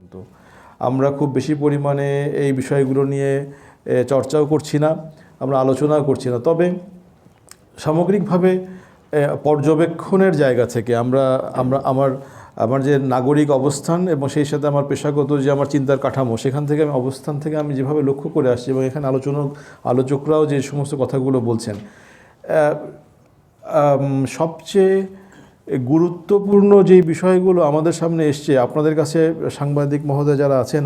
কিন্তু আমরা খুব বেশি পরিমাণে এই বিষয়গুলো নিয়ে চর্চাও করছি না, আমরা আলোচনাও করছি না। তবে সামগ্রিকভাবে পর্যবেক্ষণের জায়গা থেকে আমরা আমরা আমার আমার যে নাগরিক অবস্থান এবং সেই সাথে আমার পেশাগত যে আমার চিন্তার কাঠামো, সেখান থেকে আমি, অবস্থান থেকে আমি যেভাবে লক্ষ্য করে আসছি এবং এখানে আলোচনা, আলোচকরাও যে সমস্ত কথাগুলো বলছেন সবচেয়ে গুরুত্বপূর্ণ যেই বিষয়গুলো আমাদের সামনে এসছে, আপনাদের কাছে সাংবাদিক মহোদয় যারা আছেন,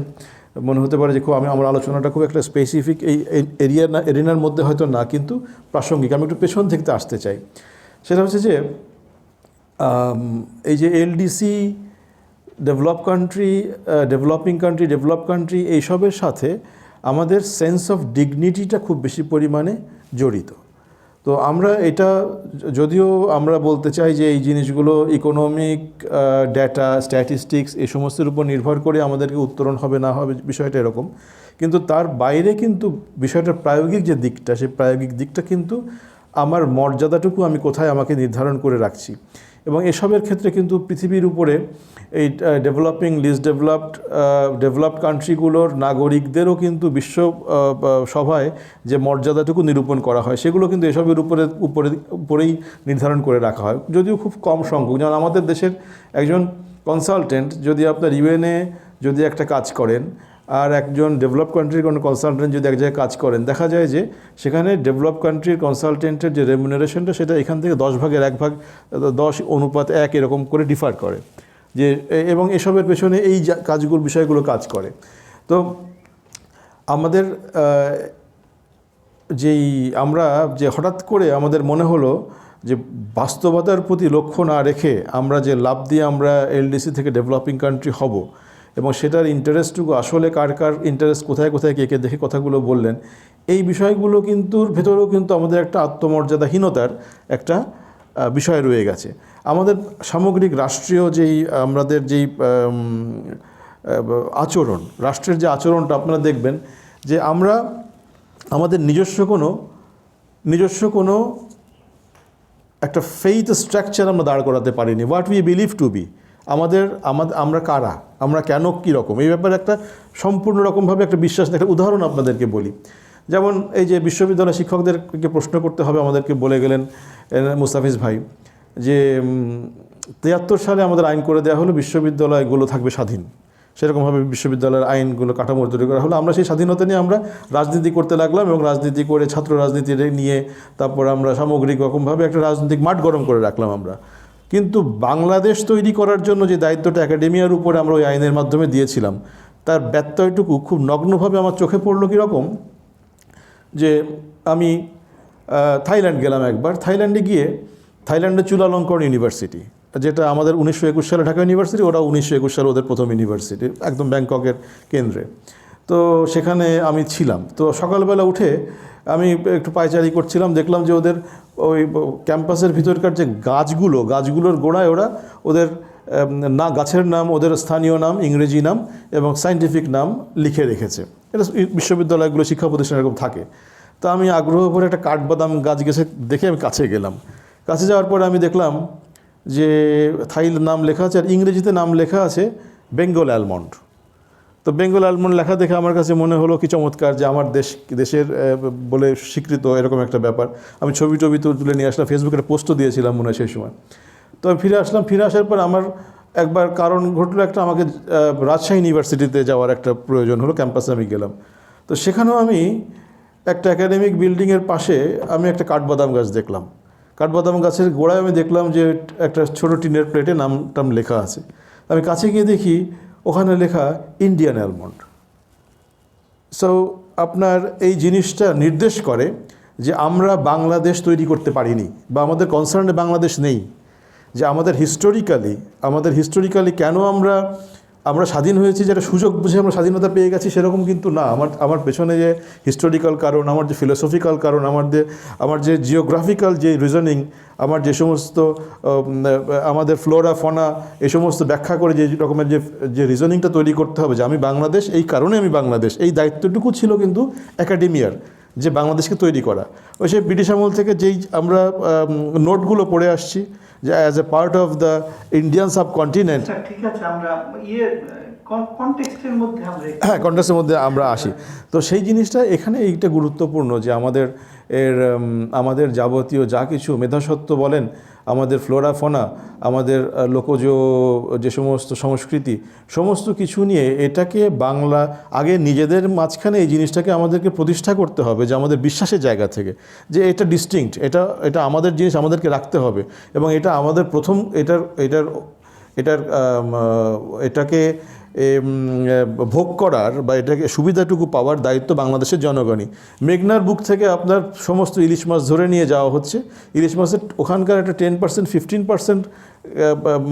মনে হতে পারে যে খুব আমি, আমার আলোচনাটা খুব একটা স্পেসিফিক এই এরিয়া না এরিনার মধ্যে হয়তো না, কিন্তু প্রাসঙ্গিক। আমি একটু পেছন থেকে আসতে চাই। সেটা হচ্ছে যে এই যে LDC develop country developing country develop country এইসবের সাথে আমাদের সেন্স অফ ডিগনিটিটা খুব বেশি পরিমাণে জড়িত। তো আমরা এটা, যদিও আমরা বলতে চাই যে এই জিনিসগুলো ইকোনমিক ডেটা স্ট্যাটিস্টিক্স এই সমস্তের উপর নির্ভর করে আমাদেরকে উত্তরণ হবে না হবে বিষয়টা এরকম। কিন্তু তার বাইরে কিন্তু বিষয়টার প্রায়োগিক যে দিকটা, সেই প্রায়োগিক দিকটা কিন্তু আমার মর্যাদাটুকু আমি কোথায় আমাকে নির্ধারণ করে রাখছি। এবং এসবের ক্ষেত্রে কিন্তু পৃথিবীর উপরে এই ডেভেলপিং লিস্ট ডেভেলপড ডেভেলপড কান্ট্রিগুলোর নাগরিকদেরও কিন্তু বিশ্ব সভায় যে মর্যাদাটুকু নিরূপণ করা হয়, সেগুলো কিন্তু এসবের উপরে উপরে, উপরেই নির্ধারণ করে রাখা হয়। যদিও খুব কম সংখ্যক, যেমন আমাদের দেশের একজন কনসালটেন্ট যদি আপনার ইউএনএ যদি একটা কাজ করেন আর একজন ডেভেলপ কান্ট্রির কোনো কনসালটেন্ট যদি এক জায়গায় কাজ করেন, দেখা যায় যে সেখানে ডেভেলপ কান্ট্রির কনসালটেন্টের যে রেমুনারেশনটা সেটা এখান থেকে দশ ভাগের এক ভাগ, দশ অনুপাত এক এরকম করে ডিফার করে। যে এবং এসবের পেছনে এই কাজগুলো বিষয়গুলো কাজ করে। তো আমাদের যেই আমরা যে হঠাৎ করে আমাদের মনে হলো যে বাস্তবতার প্রতি লক্ষ্য না রেখে আমরা যে লাভ দিয়ে আমরা এলডিসি থেকে ডেভেলপিং কান্ট্রি হব এবং সেটার ইন্টারেস্টটুকু আসলে কার কার ইন্টারেস্ট কোথায় কোথায় কে কে দেখে কথাগুলো বললেন, এই বিষয়গুলো কিন্তু, ভেতরেও কিন্তু আমাদের একটা আত্মমর্যাদাহীনতার একটা বিষয় রয়ে গেছে। আমাদের সামগ্রিক রাষ্ট্রীয় যেই, আমাদের যেই আচরণ, রাষ্ট্রের যে আচরণটা আপনারা দেখবেন, যে আমরা, আমাদের নিজস্ব কোনো নিজস্ব কোনো একটা ফেইথ স্ট্রাকচার আমরা দাঁড় করাতে পারিনি what we believe to be আমাদের আমাদের আমরা কারা? আমরা কেন কী রকম এই ব্যাপারে একটা সম্পূর্ণ রকমভাবে একটা বিশ্বাস, একটা উদাহরণ আপনাদেরকে বলি। যেমন এই যে বিশ্ববিদ্যালয় শিক্ষকদেরকে প্রশ্ন করতে হবে, আমাদেরকে বলে গেলেন মুস্তাফিজ ভাই, যে তিয়াত্তর সালে আমাদের আইন করে দেওয়া হলো, বিশ্ববিদ্যালয়গুলো থাকবে স্বাধীন। সেরকমভাবে বিশ্ববিদ্যালয়ের আইনগুলো কাঠামো তৈরি করা হলো। আমরা সেই স্বাধীনতা নিয়ে আমরা রাজনীতি করতে লাগলাম এবং রাজনীতি করে ছাত্র রাজনীতি নিয়ে তারপর আমরা সামগ্রিক রকমভাবে একটা রাজনৈতিক মাঠ গরম করে রাখলাম আমরা। কিন্তু বাংলাদেশ তৈরি করার জন্য যে দায়িত্বটা একাডেমিয়ার উপরে আমরা ওই আইনের মাধ্যমে দিয়েছিলাম, তার ব্যত্যয়টুকু খুব নগ্নভাবে আমার চোখে পড়ল কীরকম যে আমি থাইল্যান্ড গেলাম একবার। থাইল্যান্ডে গিয়ে থাইল্যান্ডে চুলালঙ্কর ইউনিভার্সিটি, যেটা আমাদের উনিশশো একুশ সালে ঢাকা ইউনিভার্সিটি, ওরা উনিশশো একুশ সালে ওদের প্রথম ইউনিভার্সিটি, একদম ব্যাংককের কেন্দ্রে। তো সেখানে আমি ছিলাম। তো সকালবেলা উঠে আমি একটু পায়চারি করছিলাম, দেখলাম যে ওদের ওই ক্যাম্পাসের ভিতরকার যে গাছগুলো, গাছগুলোর গোড়ায় ওরা ওদের না, গাছের নাম, ওদের স্থানীয় নাম, ইংরেজি নাম এবং সায়েন্টিফিক নাম লিখে রেখেছে। এটা বিশ্ববিদ্যালয়গুলো শিক্ষা প্রতিষ্ঠান এরকম থাকে। তো আমি আগ্রহ করে একটা কাঠবাদাম গাছ গেছে দেখে আমি কাছে গেলাম। কাছে যাওয়ার পরে আমি দেখলাম যে থাইল নাম লেখা আছে আর ইংরেজিতে নাম লেখা আছে বেঙ্গল অ্যালমন্ড। তো বেঙ্গল অ্যালমন্ড লেখা দেখে আমার কাছে মনে হলো কি চমৎকার যে আমার দেশ, দেশের বলে স্বীকৃত এরকম একটা ব্যাপার। আমি ছবি টবি তো তুলে নিয়ে আসলাম ফেসবুকে একটা পোস্টও দিয়েছিলাম মনে হয় সেই সময়। তো আমি ফিরে আসলাম, ফিরে আসার পর আমার একবার কারণ ঘটলো একটা আমাকে রাজশাহী ইউনিভার্সিটিতে যাওয়ার একটা প্রয়োজন হলো, ক্যাম্পাসে আমি গেলাম। তো সেখানেও আমি একটা একাডেমিক বিল্ডিংয়ের পাশে আমি একটা কাঠবাদাম গাছ দেখলাম। কাঠবাদাম গাছের গোড়ায় আমি দেখলাম যে একটা ছোটো টিনের প্লেটে নাম টাম লেখা আছে। আমি কাছে গিয়ে দেখি ওখানে লেখা ইন্ডিয়ান অ্যালমন্ড সো আপনার এই জিনিসটা নির্দেশ করে যে আমরা বাংলাদেশ তৈরি করতে পারিনি বা আমাদের কনসার্নে বাংলাদেশ নেই, যে আমাদের হিস্টোরিক্যালি আমাদের হিস্টোরিক্যালি কেন আমরা আমরা স্বাধীন হয়েছি, যেটা সুযোগ বুঝে আমরা স্বাধীনতা পেয়ে গেছি, সেরকম কিন্তু না। আমার আমার পেছনে যে হিস্টোরিক্যাল কারণ, আমার যে ফিলোসফিক্যাল কারণ, আমার যে আমার যে জিওগ্রাফিক্যাল যে রিজনিং আমার যে সমস্ত আমাদের ফ্লোরা ফনা এ সমস্ত ব্যাখ্যা করে যে রকমের যে যে রিজনিংটা তৈরি করতে হবে যে আমি বাংলাদেশ, এই কারণে আমি বাংলাদেশ, এই দায়িত্বটুকু ছিল কিন্তু একাডেমিয়ার যে বাংলাদেশকে তৈরি করা। ওই সেই ব্রিটিশ আমল থেকে যেই আমরা নোটগুলো পড়ে আসছি যে as a part of the Indian subcontinent ঠিক আছে আমরা ইয়ে মধ্যে আমরা হ্যাঁ কন্টেক্সের মধ্যে আমরা আসি। তো সেই জিনিসটা এখানে এইটা গুরুত্বপূর্ণ যে আমাদের এর আমাদের যাবতীয় যা কিছু মেধাসত্ব বলেন আমাদের ফ্লোরা ফোনা, আমাদের লোকজ, যে সমস্ত সংস্কৃতি, সমস্ত কিছু নিয়ে এটাকে বাংলা, আগে নিজেদের মাঝখানে এই জিনিসটাকে আমাদেরকে প্রতিষ্ঠা করতে হবে যে আমাদের বিশ্বাসের জায়গা থেকে, যে এটা ডিস্টিংক্ট এটা এটা আমাদের জিনিস আমাদেরকে রাখতে হবে এবং এটা আমাদের প্রথম, এটার এটার এটার এটাকে ভোগ করার বা এটাকে সুবিধাটুকু পাওয়ার দায়িত্ব বাংলাদেশের জনগণই। মেঘনার বুক থেকে আপনার সমস্ত ইলিশ মাছ ধরে নিয়ে যাওয়া হচ্ছে। ইলিশ মাছের ওখানকার একটা টেন পার্সেন্ট ফিফটিন পার্সেন্ট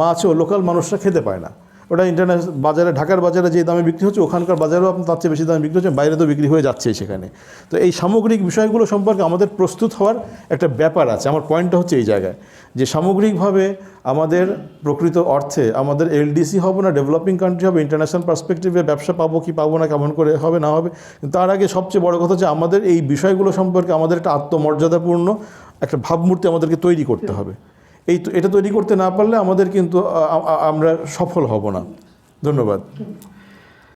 মাছও লোকাল মানুষরা খেতে পায় না। ওটা ইন্টারন্যাশনাল বাজারে, ঢাকার বাজারে যে দামে বিক্রি হচ্ছে, ওখানকার বাজারেও আপনার তার চেয়ে বেশি দামে বিক্রি হচ্ছে, বাইরে তো বিক্রি হয়ে যাচ্ছে সেখানে। তো এই সামগ্রিক বিষয়গুলো সম্পর্কে আমাদের প্রস্তুত হওয়ার একটা ব্যাপার আছে। আমার পয়েন্টটা হচ্ছে এই জায়গায়, যে সামগ্রিকভাবে আমাদের প্রকৃত অর্থে আমাদের এলডিসি হবে না ডেভেলপিং কান্ট্রি হবে ইন্টারন্যাশনাল পার্সপেক্টিভে ব্যবসা পাবো কি পাবো না, কেমন করে হবে, না হবে তার আগে সবচেয়ে বড় কথা যে আমাদের এই বিষয়গুলো সম্পর্কে আমাদের একটা আত্মমর্যাদাপূর্ণ একটা ভাবমূর্তি আমাদেরকে তৈরি করতে হবে। এই এটা তৈরি করতে না পারলে আমাদের কিন্তু আমরা সফল হব না। ধন্যবাদ।